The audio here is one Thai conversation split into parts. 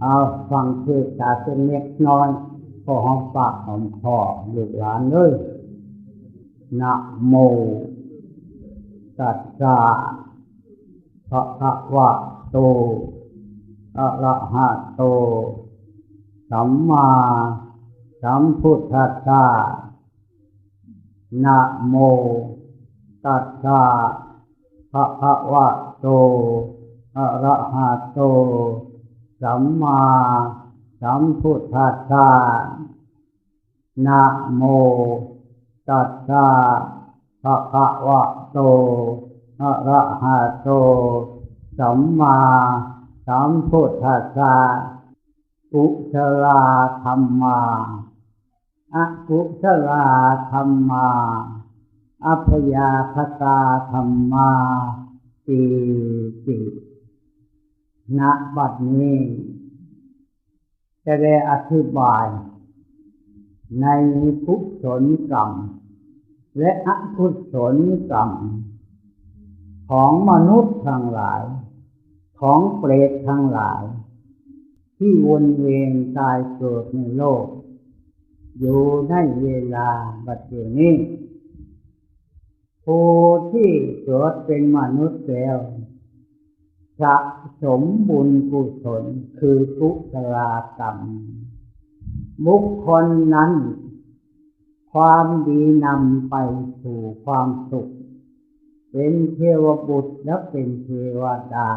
เอาฟังเทศนาเป็นเล็กน้อยพอหอมปากหอมคอลูกหลานเลยนะโมตัสสะภะคะวะโตอะระหะโต สัมมาสัมพุทธัสสะนะโมตัสสะภะคะวะโตอะระหะโต สัมมาสัมพุทธัสสะนะโมตัสสะภะคะวะโตอะระหะโต สัมมาสัมพุทธัสสะกุศลาธรรมาอะกุศลาธรรมาอัพยาคตาธรรมาติติ ณบัดนี้ จะได้อธิบาย ในกุศลกรรม และอกุศลกรรม ของมนุษย์ทั้งหลาย ของเปรตทั้งหลาย ที่วนเวียนตายเกิดในโลก อยู่ในเวลาบัดเดี๋ยวนี้ผู้ที่เกิดเป็นมนุษย์แล้ว สะสมบุญกุศลคือกุศลกรรม บุคคลนั้น ความดีนำไปสู่ความสุข เป็นเทวบุตรและเป็นเทวดา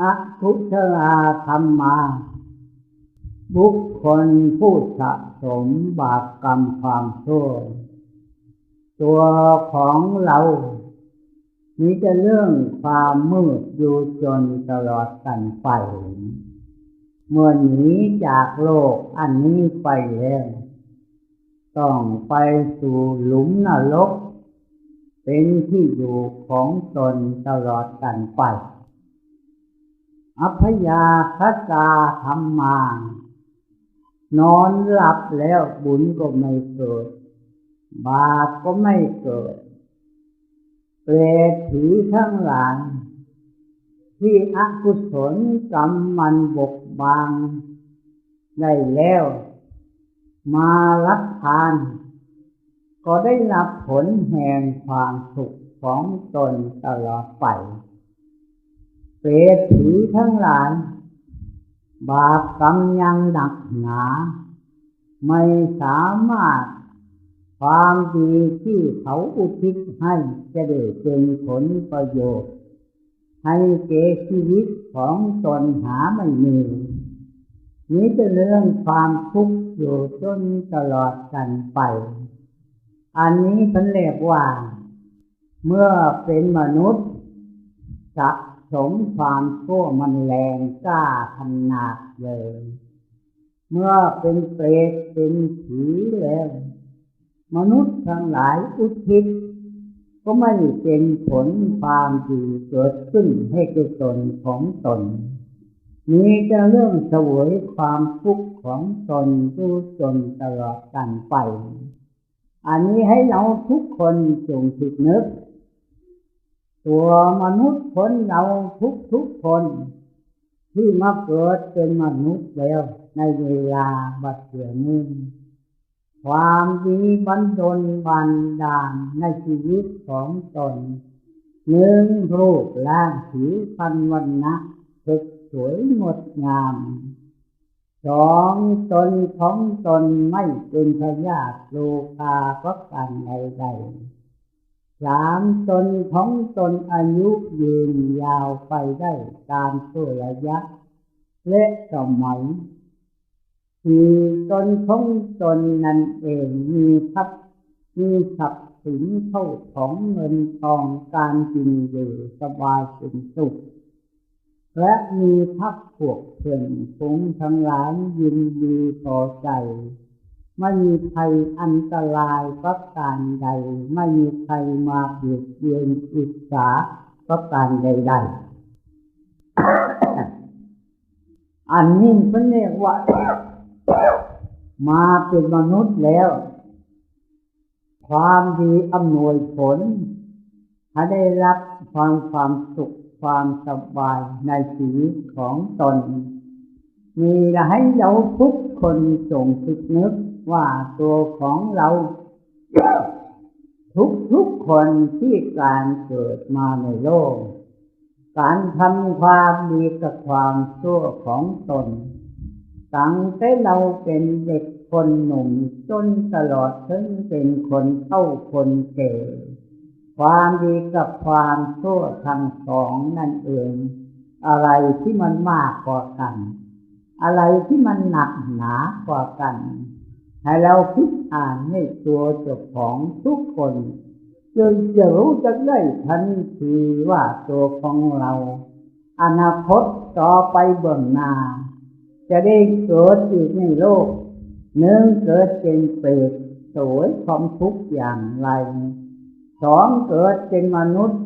อกุศลธรรมา บุคคลผู้สะสมบาปกรรมความชั่ว ตัวของเรา มีแต่เรื่องความมืดอยู่จนตลอดกันไปเมื่อหนีจากโลกอันนี้ไปแล้วต้องไปสู่หลุมนรก เป็นที่อยู่ของตนตลอดกันไป อัพยาคตาธรรมานอนหลับแล้วบุญก็ไม่เกิด บาปก็ไม่เกิด เปรตผีทั้งหลาย ที่อกุศลกรรมมันบกบาง ได้แล้ว มารับทาน ก็ได้รับผลแห่งความสุขของตนตลอดไป เปรตผีทั้งหลาย บาปกรรมยังหนักหนา ไม่สามารถ ความดีที่เขาอุทิศให้จะได้เป็นผลประโยชน์ ให้เกชีวิตของตนหาไม่มีนี้จะเรื่องความทุกข์อยู่จนตลอดกันไป อันนี้ฉันเรียกว่า เมื่อเป็นมนุษย์สะสมความชั่วมันแรงกล้าขนาดเลย เมื่อเป็นเปรตเป็นผีแล้ว มนุษย์ทั้งหลายอุทิศก็ไม่เป็นผลความดีเกิดขึ้นให้กับตนของตน มีแต่เรื่องสวยความทุกข์ของตนรู้จนตลอดกันไป อันนี้ให้เราทุกคนจงคิดนึก ตัวมนุษย์คนเราทุกทุกคน ที่มาเกิดเป็นมนุษย์แล้วในเวลาบัดเดี๋ยวนี้ ความดีบันดลบันดาลในชีวิตของตนหนึ่งรูปร่างผิวพรรณวันนะสดสวยงดงามสองตนของตนไม่เป็นพยาธิโลกาก็กันใดๆสามตนของตนอายุยืนยาวไปได้ตามตัวระยะและสมัย คือตนของตนนั่นเองมีทรัพย์มีทรัพย์สินเท่าของเงินทองการกินอยู่สบายเป็นสุข และมีพักพวกเพื่อนฝูงทั้งหลายยินดีพอใจ ไม่มีใครอันตรายประการใด ไม่มีใครมาเบียดเบียนอิจฉาประการใดๆอันนี้เขาเรียกว่า มาเป็นมนุษย์แล้ว ความดีอำนวยผลให้ได้รับความความสุขความสบายในชีวิตของตน มีให้เราทุกคนจงคิดนึกว่าตัวของเรา ทุกทุกคนที่การเกิดมาในโลก การทำความดีกับความชั่วของตน ตั้งแต่เราเป็นเด็กคนหนุ่มจนตลอดถึงเป็นคนเฒ่าคนแก่ความดีกับความชั่วทั้งสองนั่นเอง อะไรที่มันมากกว่ากัน อะไรที่มันหนักหนากว่ากัน ให้เราคิดอ่านให้ตัวเจ้าของทุกคนจนจะรู้จะได้ทันทีว่าตัวของเรา อนาคตต่อไปเบื้องหน้า จะได้เกิดอีกในโลกหนึ่งเกิดเป็นเปรตสวยความทุกข์อย่างไรสองเกิดเป็นมนุษย์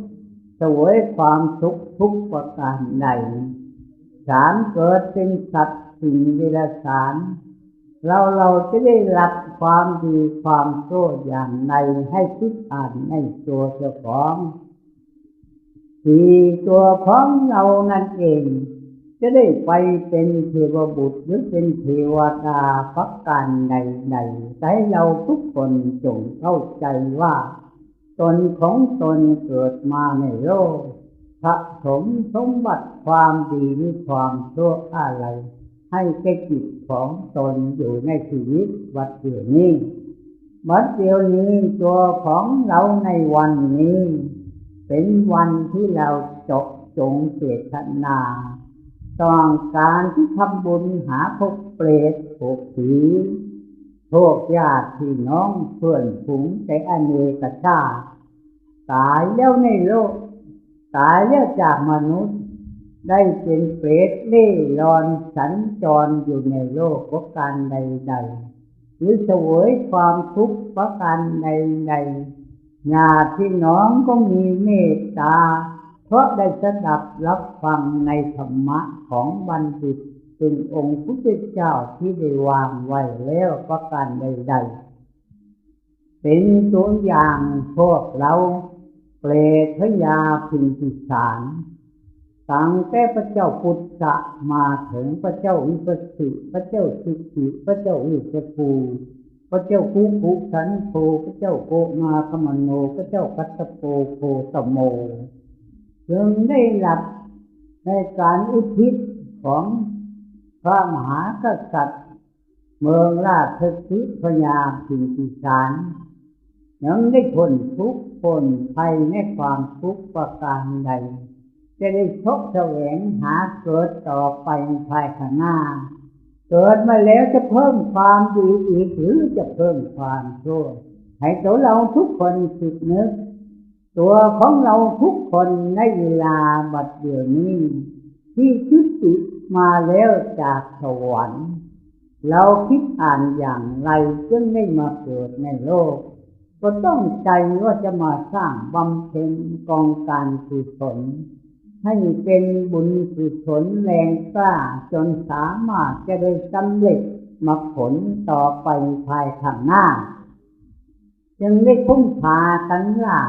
สวยความทุกข์ทุกประการใดสามเกิดเป็นสัตว์สิ่งเดรัจฉานเราเราจะได้รับความดีความโซ่อย่างไรให้คิดอ่านในตัวเจ้าของที่ตัวของเรานั่นเอง จะได้ไปเป็นเทวบุตรหรือเป็นเทวดาพักการใดๆให้เราทุกคนจงเข้าใจว่า ตนของตนเกิดมาในโลกสะสมสมบัติความดีหรือความชั่วอะไร ให้แก่จิตของตนอยู่ในชีวิตวัดเดียวนี้วัดเดียวนี้ตัวของเราในวันนี้ เป็นวันที่เราจบจงเจตนา ต้องการที่ทำบุญหาพวกเปรตพวกผีพวกญาติพี่น้องเพื่อนฝูงในอเนกชาติตายแล้วในโลก ตายแล้วจากมนุษย์ ได้เป็นเปรตเล่ร่อนสัญจรอยู่ในโลกประการใดๆหรือเสวยความทุกข์ประการใดๆญาติพี่น้องก็มีเมตตา เพราะได้สดับรับฟังในธรรมะของบัณฑิตเป็นองค์พระพุทธเจ้าที่ได้วางไว้แล้วประการใดๆเป็นตัวอย่างพวกเราเปรตยาพิมพิสารตั้งแต่พระเจ้าพุทธะมาถึงพระเจ้าวิปัสสิพระเจ้าสุขิพระเจ้าวิสภูพระเจ้าคุกุสันโธพระเจ้าโกมาคมโนพระเจ้ากัตโปโคตโม จึงได้หลับในการอุทิศของพระมหากษัตริย์ เมืองราชสิพยาพิมพิสารยังได้พ้นทุกข์พ้นภัยในความทุกข์ประการใด จะได้ชกแสวงหาเกิดต่อไปภายข้างหน้า เกิดมาแล้วจะเพิ่มความดีอีกหรือจะเพิ่มความชั่วให้ตัวเราทุกคนคิดนึก ตัวของเราทุกคนในเวลาบัดเดี๋ยวนี้ ที่ชุติมาแล้วจากสวรรค์ เราคิดอ่านอย่างไรจึงได้มาเกิดในโลก ก็ต้องใจว่าจะมาสร้างบำเพ็ญกองการกุศลให้เป็นบุญกุศลแรงกล้าจนสามารถจะได้สำเร็จมาผลต่อไปภายข้างหน้า จึงได้พุ่งพากันล่า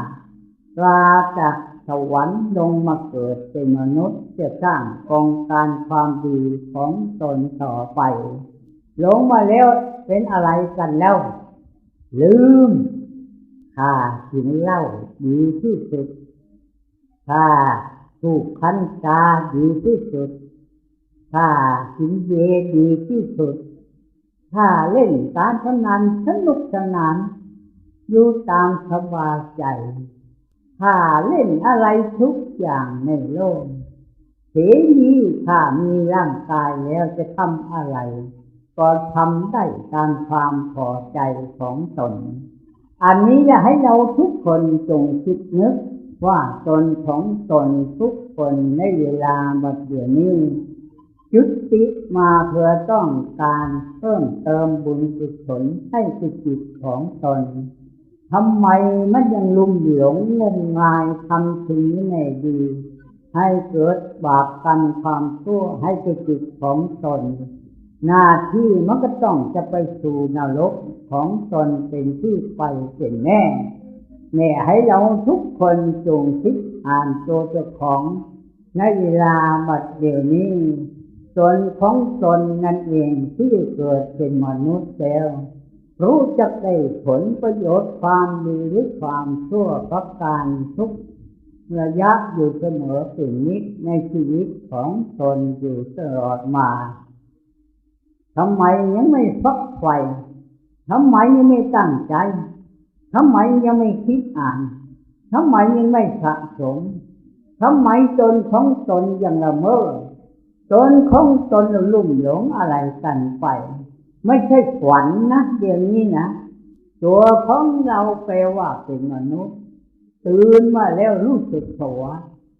ลาจากสวรรค์ลงมาเกิดเป็นมนุษย์จะสร้างกองการความดีของตนต่อไปลงมาแล้วเป็นอะไรกันแล้ว ลืมข้ากินเล้าดีที่สุดข้าถูกคันตาดีที่สุดข้ากินเยดีที่สุดข้าเล่นการพนันสนุกสนานอยู่ตามสบายใจ ข้าเล่นอะไรทุกอย่างในโลกเสียนี้ข้ามีร่างกายแล้วจะทำอะไร ก็ทำได้ตามความพอใจของตน อันนี้จะให้เราทุกคนจงคิดนึกว่าตนของตนทุกคนในเวลาบัดเดี๋ยวนี้จุดติมาเพื่อต้องการเพิ่มเติมบุญกุศลให้จิตของตน ทำไมมันยังลุ่มหลงงมงายทำสิ่งไม่ดี ให้เกิดบาปกรรความชั่วให้จิตของตน หน้าที่มันก็ต้องจะไปสู่นรกของตนเป็นที่ไปเป็นแน่แน่ให้เราทุกคนจงคิดอ่านตัวเจ้าของในเวลาบัดเดี๋ยวนี้ตนของตนนั่นเองที่เกิดเป็นมนุษย์แล้ว รู้จักได้ผลประโยชน์ความดีหรือความชั่วประการทุกระยะอยู่เสมอสิ่งนี้ในชีวิตของตนอยู่ตลอดมาทำไมยังไม่ฟักไฟทำไมยังไม่ตั้งใจทำไมยังไม่คิดอ่านทำไมยังไม่สะสมทำไมตนของตนยังละเมอตนของตนลุ่มหลงอะไรกันไป ไม่ใช่ฝันนะเดี๋ยวนี้นะตัวของเราแปลว่าเป็นมนุษย์ ตื่นมาแล้วรู้สึกตัว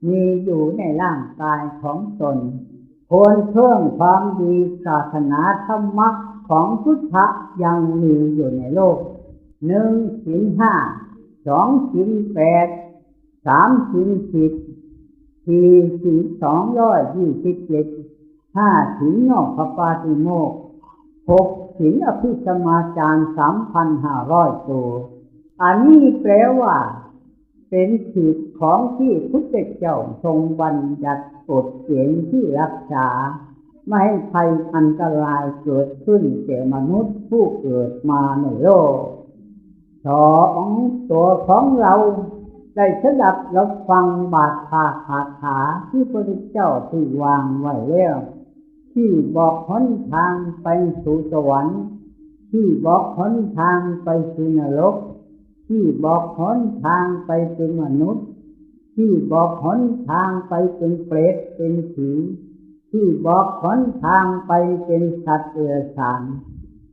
มีอยู่ในร่างกายของตนควรเพิ่มความดีศาสนาธรรมะของพุทธะยังมีอยู่ในโลกหนึ่งสินห้าสองสินแปดสามสินสิบสี่สินสองร้อยยี่สิบเจ็ดห้าสินนอกพระปาติโมก หกสินอภิสมาจารสามพันห้าร้อยตัวอันนี้แปลว่า เป็นสิทธิของที่พุทธเจ้าทรงบัญญัติกฎเกณฑ์ที่รักษา ไม่ให้ภัยอันตรายเกิดขึ้นแก่มนุษย์ผู้เกิดมาในโลกสองตัวของเราได้สดับรับฟังบาทคาคาถาที่พระเจ้าที่วางไว้แล้ว ที่บอกหนทางไปสู่สวรรค์ ที่บอกหนทางไปสู่นรก ที่บอกหนทางไปเป็นมนุษย์ ที่บอกหนทางไปเป็นเปรตเป็นผีที่บอกหนทางไปเป็นสัตว์เอรสาน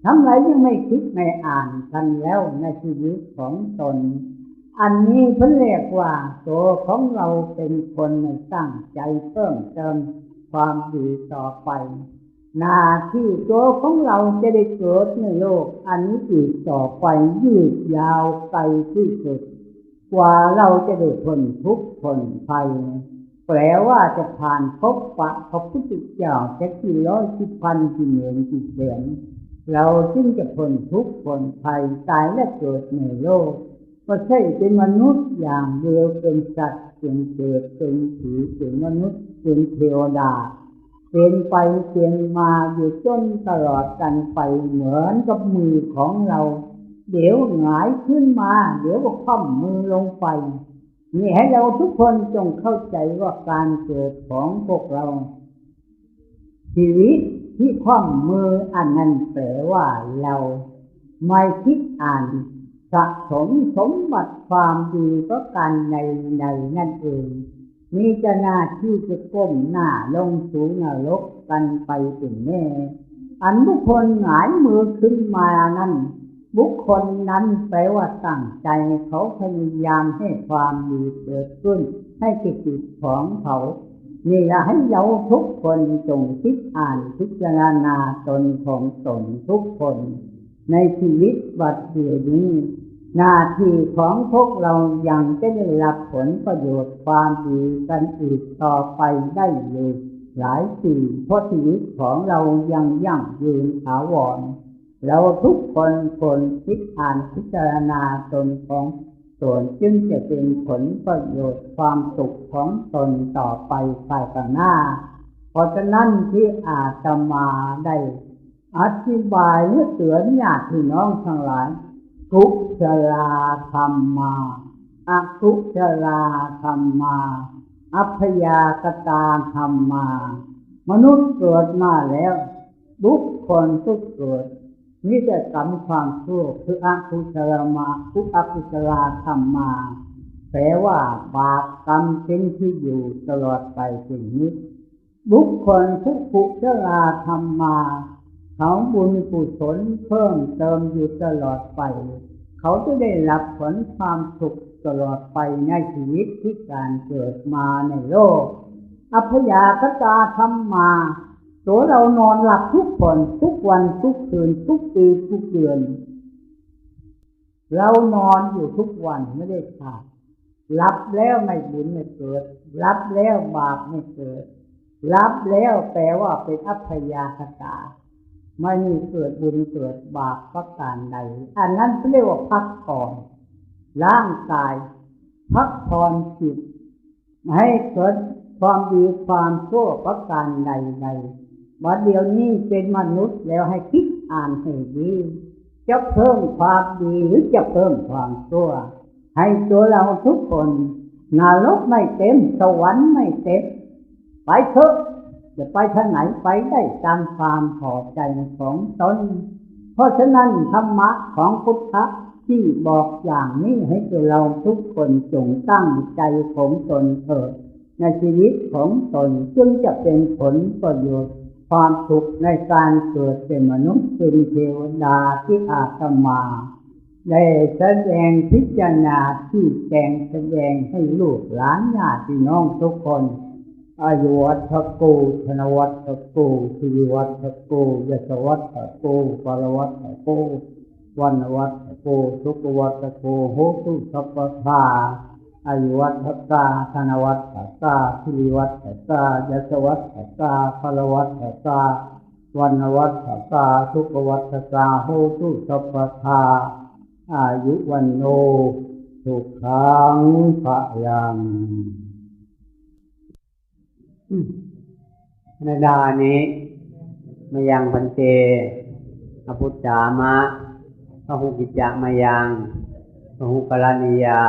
ทำไรยังไม่คิดไม่อ่านกันแล้วในชีวิตของตน อันนี้เพิ่นเรียกว่าตัวของเราเป็นคนในตั้งใจเพิ่มเติม ความดีต่อไป หน้าที่ตัวของเราจะได้เกิดในโลก อันนี้อีกต่อไปยืดยาวไกลที่สุด กว่าเราจะได้พ้นทุกข์พ้นภัยแปลว่าจะผ่านพบปะพระพุทธเจ้าจะกี่ร้อยกี่พันกี่หมื่นกี่แสนเราจึงจะพ้นทุกข์พ้นภัยตายและเกิดในโลกก็ใช่เป็นมนุษย์อย่างเดียวเป็นสัตว์เป็นเกิดเป็นผีเป็นมนุษย์ เป็นเทวดา เป็นไปเป็นมาอยู่จนตลอดกันไปเหมือนกับมือของเรา เดี๋ยวหงายขึ้นมา เดี๋ยวก็คว่ำมือลงไปนี่ให้เราทุกคนจงเข้าใจว่าการเกิดของพวกเรา ชีวิตที่คว่ำมืออันนั้นแปลว่าเราไม่คิดอ่านสะสมสมบัติความดีก็การในในนั่นเอง มีจะหน้าที่จะก้มหน้าลงสู่นรกกันไปถึงแน่อันบุคคลหงายมือขึ้นมานั้นบุคคลนั้นแปลว่าตั้งใจเขาพยายามให้ความดีเกิดขึ้น ให้จิตของเขานี่ละให้เราทุกคนจงคิดอ่านพิจารณาตนของตนทุกคน ในชีวิตบัดเดียวนี้ หน้าที่ของพวกเรายังจะได้รับผลประโยชน์ความดีกันอีกต่อไปได้อยู่หลายปีเพราะชีวิตของเรายังยั่งยืนถาวรเราทุกคนคนคิดอ่านพิจารณาตนของตนจึงจะเป็นผลประโยชน์ความสุขของตนต่อไปภายข้างหน้า เพราะฉะนั้นที่อาตมาได้อธิบายเมื่อเตือนญาติพี่น้องทั้งหลาย กชราธรรมมาอาทุชราธรรมมา อัพยากตาธรรมมา มนุษย์เกิดมาแล้ว บุคคลทุกเกิดนี่จะกรรมความชั่วคืออาคุชรามาทุกอคุชราธรรมมา แปลว่าบาปกรรมเป็นที่อยู่ตลอดไปสิ่งนี้ บุคคลทุกขุชราธรรมมาเขาบุญกุศลเพิ่มเติมอยู่ตลอดไป เขาจะได้รับผลความสุขตลอดไปในชีวิตที่การเกิดมาในโลก อัพยากตาธรรมมาตัวเรานอนหลับทุกคนทุกวันทุกคืนทุกปีทุกเดือน เรานอนอยู่ทุกวันไม่ได้ขาดรับแล้วไม่บุญไม่เกิด รับแล้วบาปไม่เกิด รับแล้วแปลว่าเป็นอัพยากตา ไม่มีเกิดบุญเกิดบาปประการใด อันนั้นเรียกว่าพักผ่อนร่างกาย พักผ่อนจิตให้เกิดความดีความชั่วประการใดใดว่าเดียวนี้เป็นมนุษย์แล้วให้คิดอ่านให้ดีจะเพิ่มความดีหรือจะเพิ่มความชั่ว ให้ตัวเราทุกคนนรกไม่เต็มสวรรค์ไม่เต็มไปเถอะ จะไปทางไหนไปได้ตามความพอใจของตน เพราะฉะนั้นธรรมะของพุทธะที่บอกอย่างนี้ให้เราทุกคนจงตั้งใจของตนเถิดในชีวิตของตนจึงจะเป็นผลประโยชน์ความสุขในการเกิดเป็นมนุษย์เป็นเทวดาที่อาตมาได้แสดงพิจารณาที่แจงแสดงให้ลูกหลานญาติน้องทุกคน อายุวัฒกูธนวัฒกูชีวัฒกูยศวัฒกูปรวัฒกูวันวัฒกูทุกวัฒกูโหตุสัพพาอายุวัฒกาธนวัฒกาชีวัฒกายศวัฒกาปรวัฒกาวันวัฒกาทุกวัฒกาโหตุสัพพาอายุวันโนสุขังพะยัง นดานี้มายังพันเตอภุจจามะพระหุกิจจะมายังพระหุกรณียา